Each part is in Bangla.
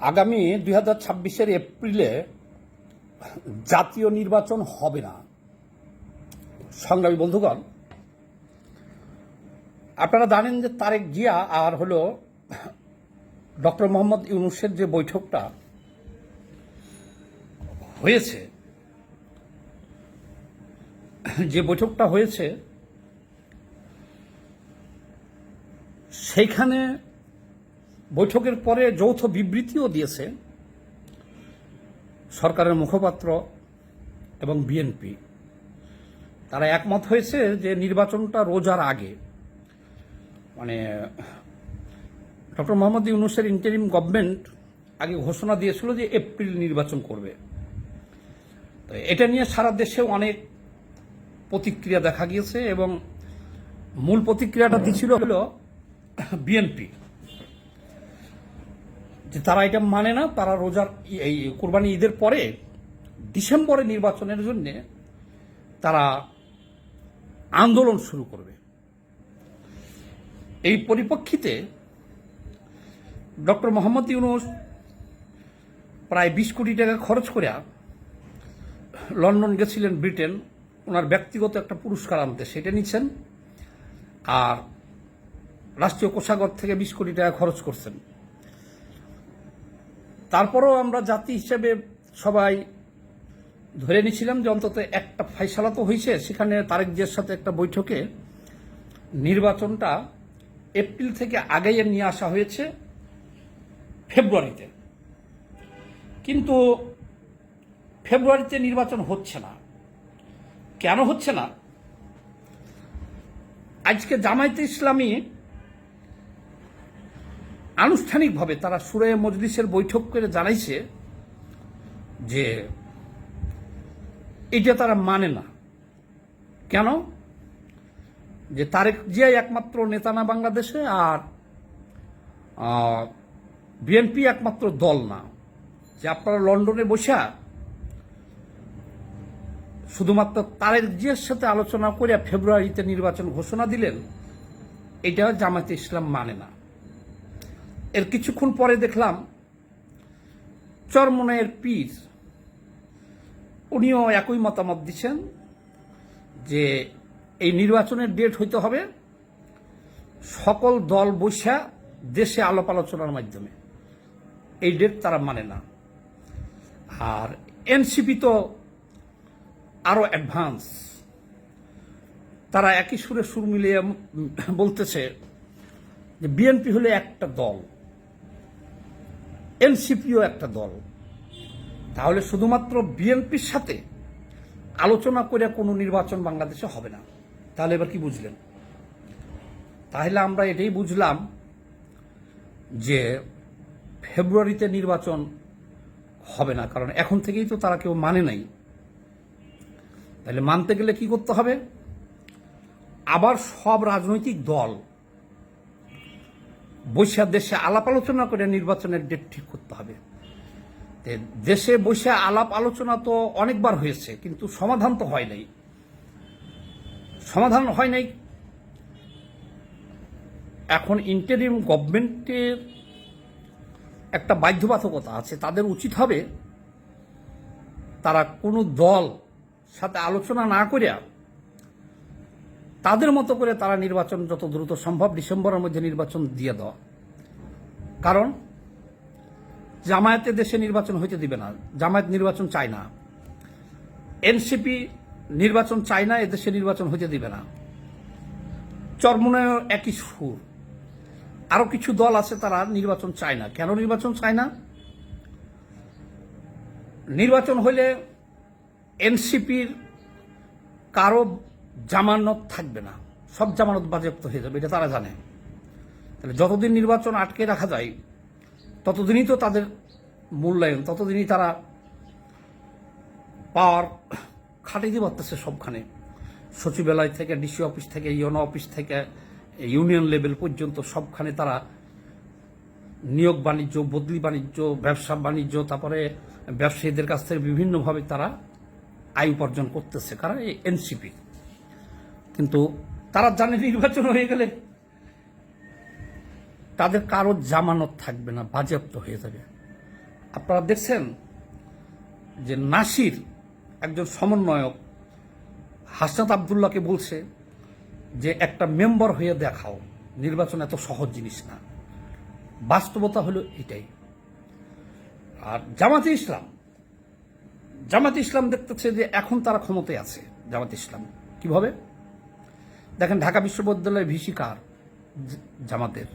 আগামী দুই হাজার ছাব্বিশের এপ্রিলে জাতীয় নির্বাচন হবে না। সংগ্রামী বন্ধুগণ, আপনারা জানেন যে তারেক জিয়া আর হলো ডক্টর মোহাম্মদ ইউনুসের যে বৈঠকটা হয়েছে, যে বৈঠকটা হয়েছে, সেইখানে বৈঠকের পরে যৌথ বিবৃতিও দিয়েছে সরকারের মুখপাত্র এবং বিএনপি। তারা একমত হয়েছে যে নির্বাচনটা রোজার আগে। মানে ডক্টর মোহাম্মদ ইউনুসের ইন্টারিম গভর্নমেন্ট আগে ঘোষণা দিয়েছিল যে এপ্রিল নির্বাচন করবে। তো এটা নিয়ে সারা দেশে অনেক প্রতিক্রিয়া দেখা গিয়েছে এবং মূল প্রতিক্রিয়াটা দিছিল হল বিএনপি। তারা এটা মানে না, তারা রোজার এই কোরবানি ঈদের পরে ডিসেম্বরে নির্বাচনের জন্য তারা আন্দোলন শুরু করবে। এই পরিপ্রেক্ষিতে ডক্টর মোহাম্মদ ইউনুস প্রায় বিশ কোটি টাকা খরচ করে লন্ডন গেছিলেন ব্রিটেন। ওনার ব্যক্তিগত একটা পুরস্কার আনতে সেটা নিচ্ছেন আর রাষ্ট্রীয় কোষাগর থেকে বিশ কোটি টাকা খরচ করছেন। তারপরও আমরা জাতি হিসেবে সবাই ধরে নিছিলাম যে অন্তত একটা ফাইসালা তো হয়েছে সেখানে তারেক জিয়ার সাথে একটা বৈঠকে নির্বাচনটা এপ্রিল থেকে আগাইয়ে নিয়ে আসা হয়েছে, ফেব্রুয়ারিতে। কিন্তু ফেব্রুয়ারিতে নির্বাচন হচ্ছে না। কেন হচ্ছে না? আজকে জামায়াতে ইসলামী আনুষ্ঠানিকভাবে তারা সুরে মজলিসের বৈঠক করে জানাইছে যে এটা তারা মানে না। কেন? যে তারেক জিয়াই একমাত্র নেতা না বাংলাদেশে আর বিএনপি একমাত্র দল না। যে আপনারা লন্ডনে বসা শুধুমাত্র তারেক জিয়ার সাথে আলোচনা করে ফেব্রুয়ারিতে নির্বাচন ঘোষণা দিলেন, এটা জামাতে ইসলাম মানে না। এর কিছুক্ষণ পরে দেখলাম চরমনের পীর, উনিও একই মতামত দিচ্ছেন যে এই নির্বাচনের ডেট হইতে হবে সকল দল বৈশা দেশে আলাপ আলোচনার মাধ্যমে। এই ডেট তারা মানে না। আর এনসিপি তো আরও অ্যাডভান্স তারা একই সুরে সুর মিলিয়ে বলতেছে যে বিএনপি হলে একটা দল। এনসিপিও একটা দল। তাহলে শুধুমাত্র বিএনপির সাথে আলোচনা করে কোনো নির্বাচন বাংলাদেশে হবে না। তাহলে এবার কি বুঝলেন? তাহলে আমরা এটাই বুঝলাম যে ফেব্রুয়ারিতে নির্বাচন হবে না, কারণ এখন থেকেই তো তারা কেউ মানে নাই। তাহলে মানতে গেলে কি করতে হবে? আবার সব রাজনৈতিক দল বৈশা দেশে আলাপ আলোচনা করে নির্বাচনের ডেট ঠিক করতে হবে। দেশে বসে আলাপ আলোচনা তো অনেকবার হয়েছে, কিন্তু সমাধান তো হয় নাই। সমাধান হয় নাই। এখন ইন্টারিম গভর্নমেন্টের একটা বাধ্যবাধকতা আছে, তাদের উচিত হবে তারা কোনো দল সাথে আলোচনা না করিয়া তাদের মতো করে তারা নির্বাচন যত দ্রুত সম্ভব ডিসেম্বরের মধ্যে নির্বাচন দিয়ে দেওয়া কারণ, জামায়াতে দেশে নির্বাচন হইতে দিবে না। জামায়াত নির্বাচন চায় না। এনসিপি নির্বাচন চায় না, এদেশে নির্বাচন হইতে দিবে না। চরমনায় একই সুর। আরও কিছু দল আছে তারা নির্বাচন চায় না। কেন নির্বাচন চায় না? নির্বাচন হইলে এনসিপির কারও জামানত থাকবে না। সব জামানত বাজেয়াপ্ত হয়ে যাবে, এটা তারা জানে। তাহলে যতদিন নির্বাচন আটকে রাখা যায়, ততদিনই তো তাদের মূল্যায়ন, ততদিনই তারা পাওয়ার খাটিয়ে পারতেছে সবখানে। সচিবালয় থেকে, ডিসি অফিস থেকে, ইউনো অফিস থেকে, ইউনিয়ন লেভেল পর্যন্ত সবখানে তারা নিয়োগ বাণিজ্য, বদলি বাণিজ্য, ব্যবসা বাণিজ্য, তারপরে ব্যবসায়ীদের কাছ থেকে বিভিন্নভাবে তারা আয় উপার্জন করতেছে, কারণ এই এনসিপি। কিন্তু তারা জানে নির্বাচন হয়ে গেলে তাদের কারও জামানত থাকবে না, বাজেয়াপ্ত হয়ে যাবে। আপনারা দেখছেন যে নাসির একজন সমন্বয়ক হাসনাত আবদুল্লাহকে বলছে যে একটা মেম্বার হয়ে দেখাও, নির্বাচন এত সহজ জিনিস না। বাস্তবতা হলো এটাই। আর জামাতে ইসলাম জামাতে ইসলাম দেখতেছে যে এখন তারা ক্ষমতায় আছে, জামাতে ইসলাম। কীভাবে? দেখেন, ঢাকা বিশ্ববিদ্যালয়ের ভিসি কার? জামাতের।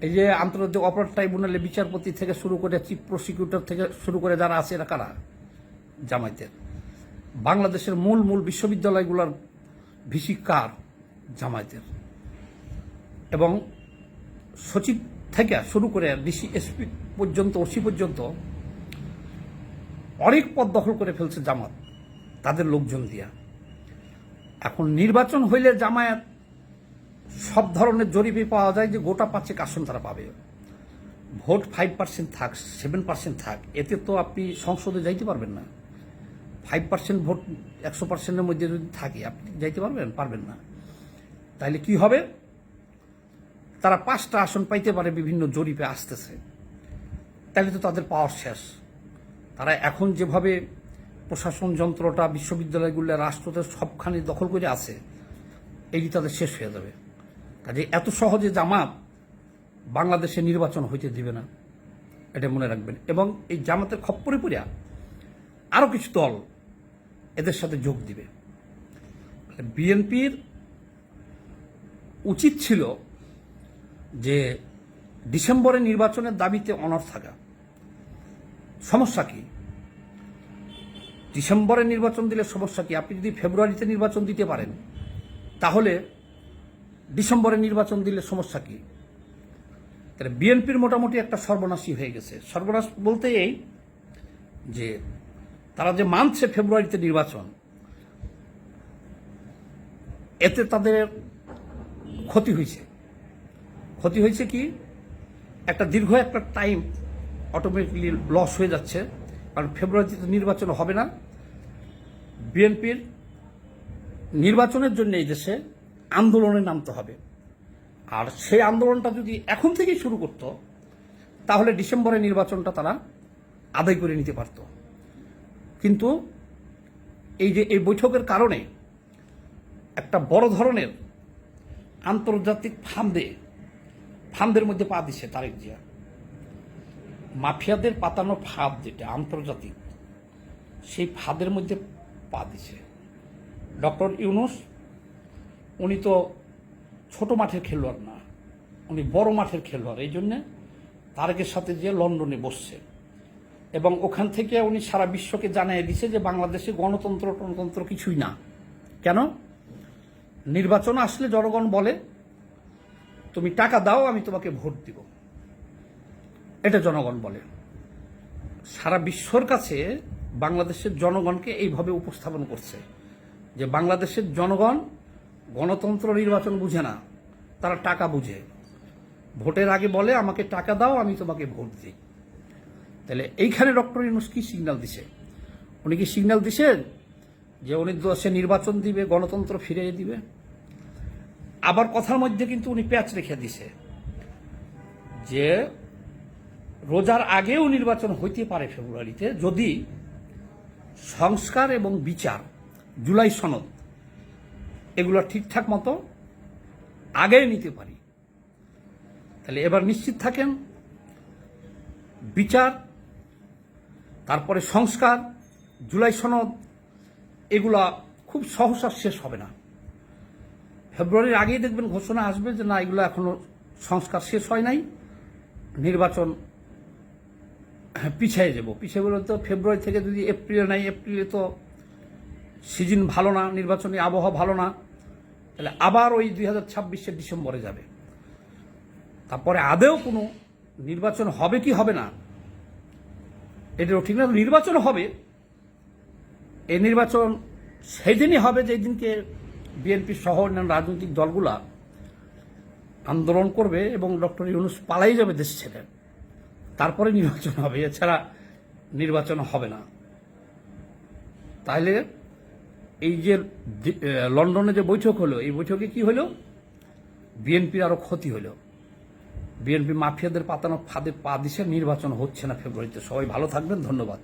এই যে আন্তর্জাতিক অপরাধ ট্রাইব্যুনালে বিচারপতি থেকে শুরু করে চিফ প্রসিকিউটর থেকে শুরু করে যারা আছে এরা কারা? জামায়াতের। বাংলাদেশের মূল মূল বিশ্ববিদ্যালয়গুলোর ভিসি কার? জামায়াতের। এবং সচিব থেকে শুরু করে ডিসি, এসপি পর্যন্ত, ওসি পর্যন্ত অনেক পদ দখল করে ফেলছে জামাত। তাদের লোকজন দিয়া। এখন নির্বাচন হইলে জামায়াত সব ধরনের জরিপে পাওয়া যায় যে গোটা পাঁচেক আসন তারা পাবে। ভোট ফাইভ পার্সেন্ট থাক সেভেন পার্সেন্ট থাক, এতে তো আপনি সংসদে যাইতে পারবেন না। ফাইভ পার্সেন্ট ভোট একশো পার্সেন্টের মধ্যে যদি থাকে, আপনি যাইতে পারবেন? পারবেন না। তাহলে কি হবে? তারা পাঁচটা আসন পাইতে পারে, বিভিন্ন জরিপে আসতেছে। তাহলে তো তাদের পাওয়ার শেষ। তারা এখন যেভাবে প্রশাসন যন্ত্রটা বিশ্ববিদ্যালয়গুলো রাষ্ট্রতে সবখানে দখল করে আছে, এটি তাদের শেষ হয়ে যাবে। কাজে এত সহজে জামাত বাংলাদেশে নির্বাচন হইতে দিবে না, এটা মনে রাখবেন। এবং এই জামাতের খপ্পরে পড়িয়া আরও কিছু দল এদের সাথে যোগ দিবে। বিএনপির উচিত ছিল যে ডিসেম্বরে নির্বাচনের দাবিতে অনর থাকা। সমস্যা কি? ডিসেম্বরে নির্বাচন দিলে সমস্যা কি? আপনি যদি ফেব্রুয়ারিতে নির্বাচন দিতে পারেন, তাহলে ডিসেম্বরে নির্বাচন দিলে সমস্যা কি? তাহলে বিএনপির মোটামুটি একটা সর্বনাশী হয়ে গেছে। সর্বনাশ বলতে এই যে তারা যে মানছে ফেব্রুয়ারিতে নির্বাচন, এতে তাদের ক্ষতি হয়েছে। ক্ষতি হয়েছে কি? একটা দীর্ঘ একটা টাইম অটোমেটিকলি লস হয়ে যাচ্ছে, কারণ ফেব্রুয়ারিতে নির্বাচন হবে না। বিএনপির নির্বাচনের জন্য এই দেশে আন্দোলনে নামতে হবে। আর সেই আন্দোলনটা যদি এখন থেকেই শুরু করত, তাহলে ডিসেম্বরে নির্বাচনটা তারা আদায় করে নিতে পারত। কিন্তু এই যে এই বৈঠকের কারণে একটা বড় ধরনের আন্তর্জাতিক ফান্দে, ফান্দের মধ্যে পা দিছে তারেক জিয়া। মাফিয়াদের পাতানো ফাঁদ যেটা আন্তর্জাতিক, সেই ফাঁদের মধ্যে পা দিছে। ডক্টর ইউনুস, উনি তো ছোট মাঠের খেলোয়াড় না, উনি বড় মাঠের খেলোয়াড়। এই জন্যে তারেকের সাথে যে লন্ডনে বসছে এবং ওখান থেকে উনি সারা বিশ্বকে জানিয়ে দিছে যে বাংলাদেশে গণতন্ত্র, টনতন্ত্র কিছুই না। কেন? নির্বাচন আসলে জনগণ বলে, তুমি টাকা দাও, আমি তোমাকে ভোট দিব। এটা জনগণ বলে। সারা বিশ্বর কাছে বাংলাদেশের জনগণকে এইভাবে উপস্থাপন করছে যে বাংলাদেশের জনগণ গণতন্ত্র নির্বাচন বুঝে না, তারা টাকা বুঝে। ভোটের আগে বলে, আমাকে টাকা দাও, আমি তোমাকে ভোট দিই। তাহলে এইখানে ডক্টর ইউনুস কি সিগন্যাল দিছে? উনি কি সিগন্যাল দিছেন যে উনি দেশে নির্বাচন দিবে, গণতন্ত্র ফিরিয়ে দিবে? আবার কথার মধ্যে কিন্তু উনি প্যাচ রেখে দিছে যে রোজার আগেও নির্বাচন হইতে পারে ফেব্রুয়ারিতে, যদি সংস্কার এবং বিচার, জুলাই সনদ, এগুলো ঠিকঠাক মতো আগে নিতে পারি। তাহলে এবার নিশ্চিত থাকেন, বিচার, তারপরে সংস্কার, জুলাই সনদ, এগুলা খুব সহসা শেষ হবে না। ফেব্রুয়ারির আগেই দেখবেন ঘোষণা আসবে যে না, এগুলো এখনও সংস্কার শেষ হয় নাই, নির্বাচন পিছিয়ে যাব। পিছিয়ে গেলে তো, ফেব্রুয়ারি থেকে যদি এপ্রিলে নাই, এপ্রিলে তো সিজন ভালো না, নির্বাচনী আবহাওয়া ভালো না, তাহলে আবার ওই দুই হাজার ছাব্বিশের ডিসেম্বরে যাবে। তারপরে আদেও কোনো নির্বাচন হবে কি হবে না, এটাও ঠিক না। নির্বাচন হবে, এই নির্বাচন সেই দিনই হবে যেই দিনকে বিএনপি সহ অন্যান্য রাজনৈতিক দলগুলা আন্দোলন করবে এবং ডক্টর ইউনুস পালাই যাবে দেশ ছেড়ে। তারপরে নির্বাচন হবে, এছাড়া নির্বাচন হবে না। তাহলে এই যে লন্ডনে যে বৈঠক হলো, এই বৈঠকে কি হলো? বিএনপির আরও ক্ষতি হলো। বিএনপি মাফিয়াদের পাতানো ফাঁদে পা দিছে, নির্বাচন হচ্ছে না ফেব্রুয়ারিতে। সবাই ভালো থাকবেন, ধন্যবাদ।